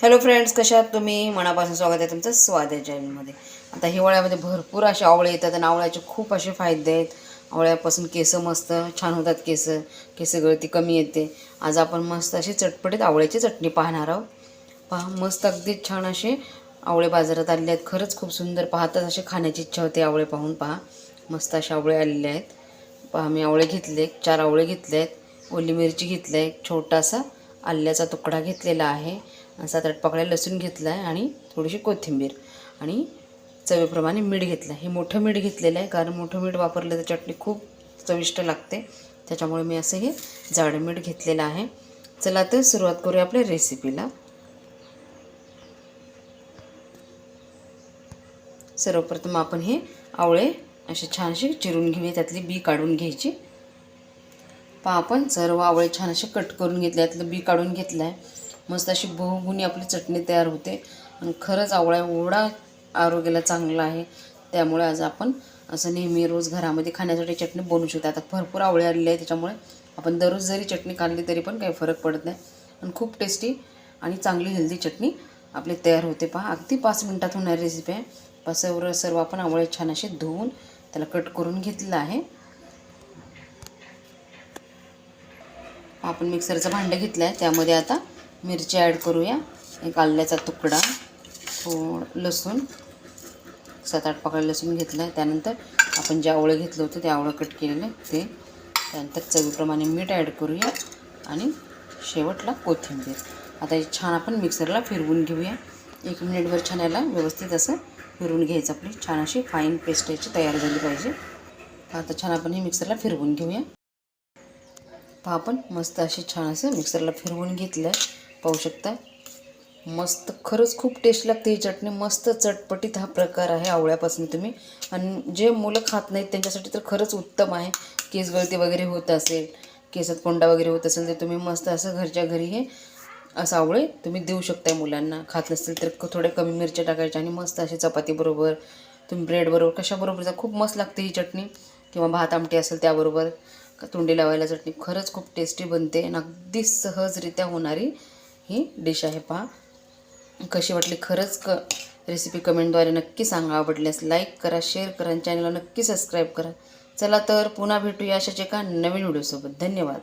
Hello friends कशा तुम्ही? मनापासून स्वागत आहे तुमचं स्वाद आहे जैनमध्ये आता हिवाळ्यामध्ये भरपूर असे आवळे येतात आणि आवळ्याचे खूप असे फायदे आहेत. आवळ्यापासून केस मस्त छान होतात केस. केस गळती कमी येते. आज आपण मस्त अशी चटपटीत आवळ्याची चटणी पाहणार आहोत. पहा मस्त अगदी छान असे आवळे बाजारात आलेले आहेत. खरंच खूप सुंदर पाहताच असे खाण्याची इच्छा होते आवळे पाहून. पहा मस्त असे आवळे आलेले आहेत. पहा मी आवळे घेतले चार आवळे घेतले आहेत. ओली मिरची घेतली आहे. छोटासा आल्याचा तुकडा घेतलेला आहे. सात आठ लसूण घेतला आहे आणि थोडीशी कोथिंबीर आणि चवीप्रमाणे मीठ घेतलं आहे हे मोठं मीठ घेतलेलं आहे कारण मोठं मीठ वापरलं तर चटणी खूप चविष्ट लागते. त्याच्यामुळे मी असं हे जाडं मीठ घेतलेलं आहे. चला तर सुरुवात करूया आपल्या रेसिपीला. सर्वप्रथम आपण हे आवळे असे छानशी चिरून घेऊया. त्यातली बी काढून घ्यायची. पहा आपण सर्व आवळे छान असे कट करून घेतले. त्यातलं बी काढून घेतलं आहे मस्त अशी बहुगुणी आपली चटणी तयार होते. आणि खरंच आवळा एवढा आरोग्याला चांगला आहे. त्यामुळे आज आपण असं नेहमी रोज घरामध्ये खाण्यासाठी चटणी बनवू शकतो. आता भरपूर आवळे आलेले आहे त्याच्यामुळे आपण दररोज जरी चटणी खाल्ली तरी पण काही फरक पडत नाही. आणि खूप टेस्टी आणि चांगली हेल्दी चटणी आपली तयार होते. पहा अगदी पाच मिनटात होणारी रेसिपी आहे. पासावर सर्व आपण आवळे छान असे धुवून त्याला कट करून घेतलेलं आहे. आपण मिक्सरचं भांडं घेतलं आहे त्यामध्ये आता मिरची ॲड करूया. एक आल्याचा तुकडा थोड लसूण सात आठ पाकळ्या लसूण घेतलं आहे त्यानंतर आपण जे आवळं घेतलं होतं ते आवळं कट केलेलं ते. त्यानंतर चवीप्रमाणे मीठ ॲड करूया आणि शेवटला कोथिंबीर. आता हे छान आपण मिक्सरला फिरवून घेऊया. एक मिनिटभर छान याला व्यवस्थित असं फिरवून घ्यायचं. आपली छान अशी फाईन पेस्ट याची तयार झाली पाहिजे. आता छान आपण हे मिक्सरला फिरवून घेऊया. पहा आपण मस्त असे छान असं मिक्सरला फिरवून घेतलं आहे पाहू शकता. मस्त खरंच खूप टेस्ट लागते ही चटणी. मस्त चटपटीत हा प्रकार आहे आवळ्यापासून तुम्ही. आणि जे मुलं खात नाहीत त्यांच्यासाठी तर खरंच उत्तम आहे. केस गळती वगैरे होत असेल केसात कोंडा वगैरे होत असेल तर तुम्ही मस्त असं घरच्या घरी हे असं आवळे तुम्ही देऊ शकताय मुलांना. खात नसतील तर थोड्या कमी मिरच्या टाकायच्या आणि मस्त अशी चपातीबरोबर तुम्ही ब्रेडबरोबर कशाबरोबर जा खूप मस्त लागते ही चटणी. किंवा भात आमटी असेल त्याबरोबर का तोंडी लावायला चटणी. खरंच खूप टेस्टी बनते आणि अगदी सहजरित्या होणारी ही डिश आहे पहा. कशी वाटली खरंच क रेसिपी कमेंटद्वारे नक्की सांगा. आवडल्यास लाईक करा शेअर करा आणि चॅनलला नक्की सबस्क्राईब करा. चला तर पुन्हा भेटूया अशाच एका नवीन व्हिडिओसोबत धन्यवाद.